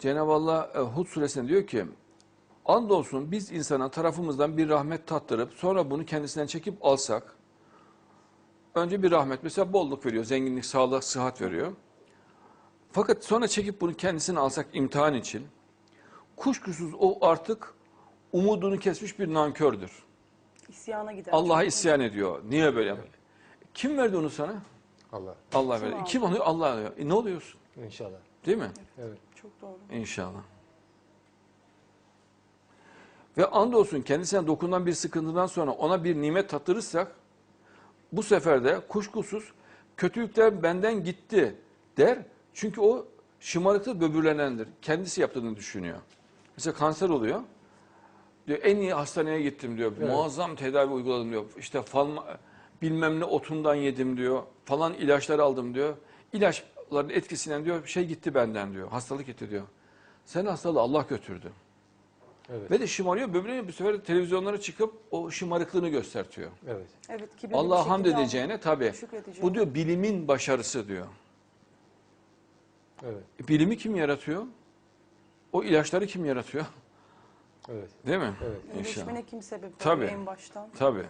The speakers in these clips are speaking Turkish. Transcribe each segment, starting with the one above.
Cenab-ı Allah e, Hud suresinde diyor ki andolsun biz insana tarafımızdan bir rahmet tattırıp sonra bunu kendisinden çekip alsak önce bir rahmet mesela bolluk veriyor, zenginlik, sağlık, sıhhat veriyor. Fakat sonra çekip bunu kendisine alsak imtihan için kuşkusuz o artık umudunu kesmiş bir nankördür. İsyana gider. Allah'a isyan ediyor. Niye böyle? Kim verdi onu sana? Allah. Allah verdi. Kim alıyor? Allah alıyor. E ne oluyorsun? İnşallah. Değil mi? Evet. Çok doğru. İnşallah. Ve andolsun kendisine dokunan bir sıkıntıdan sonra ona bir nimet tattırırsak bu sefer de kuşkusuz kötülükler benden gitti der. Çünkü o şımarıklı böbürlenendir. Kendisi yaptığını düşünüyor. Mesela kanser oluyor. Diyor en iyi hastaneye gittim diyor. Evet. Muazzam tedavi uyguladım diyor. İşte falan bilmem ne otundan yedim diyor. Falan ilaçlar aldım diyor. İlaçların etkisinden diyor şey gitti benden diyor. Hastalık gitti diyor. Sen hastalığı Allah götürdü. Evet. Ve de şımarıyor. Böbreğine bir sefer de televizyonlara çıkıp o şımarıklığını göstertiyor. Evet. Evet, Allah'a hamd edeceğine tabii. Bu diyor bilimin başarısı diyor. Evet. E, Bilimi kim yaratıyor? O ilaçları kim yaratıyor? Evet. Değil mi? Evet. İnşallah. İyileşmene kim sebep Tabii. en baştan? Tabii.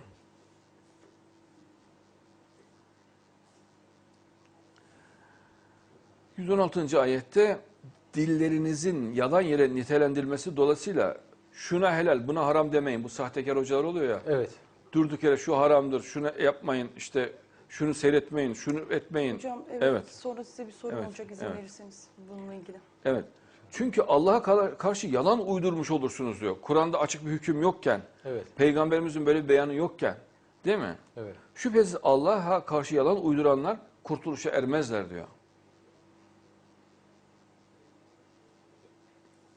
...116. ayette... ...dillerinizin yalan yere nitelendirilmesi dolayısıyla... ...şuna helal buna haram demeyin. Bu sahtekar hocalar oluyor ya... Evet. ...durduk yere şu haramdır, şunu yapmayın... ...işte şunu seyretmeyin, şunu etmeyin. Hocam evet, Evet. sonra size bir sorum Evet, olacak izin evet. verirseniz bununla ilgili. Evet. Çünkü Allah'a kar- karşı yalan uydurmuş olursunuz diyor. Kur'an'da açık bir hüküm yokken... Evet. ...peygamberimizin böyle bir beyanı yokken... ...değil mi? Evet. Şüphesiz Allah'a karşı yalan uyduranlar kurtuluşa ermezler diyor.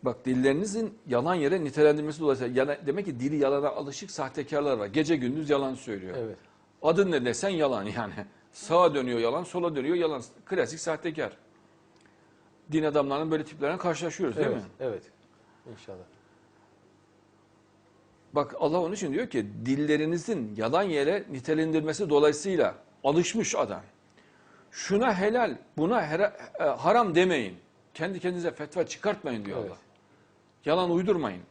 Bak dillerinizin yalan yere nitelendirmesi dolayısıyla yana- demek ki dili yalana alışık sahtekarlar var. Gece gündüz yalan söylüyor. Evet. Adın ne desen yalan yani. Sağa dönüyor yalan, sola dönüyor yalan. Klasik sahtekar. Din adamlarının böyle tiplerine karşılaşıyoruz değil Evet. mi? Evet. İnşallah. Bak Allah onun için diyor ki dillerinizin yalan yere nitelendirmesi dolayısıyla alışmış adam. Şuna helal, buna hera- e, haram demeyin. Kendi kendinize fetva çıkartmayın diyor Evet. Allah. Yalan uydurmayın.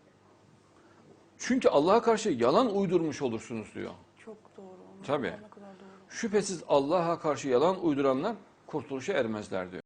Çünkü Allah'a karşı yalan uydurmuş olursunuz diyor. Çok doğru. Tabii. Şüphesiz Allah'a karşı yalan uyduranlar kurtuluşa ermezler diyor.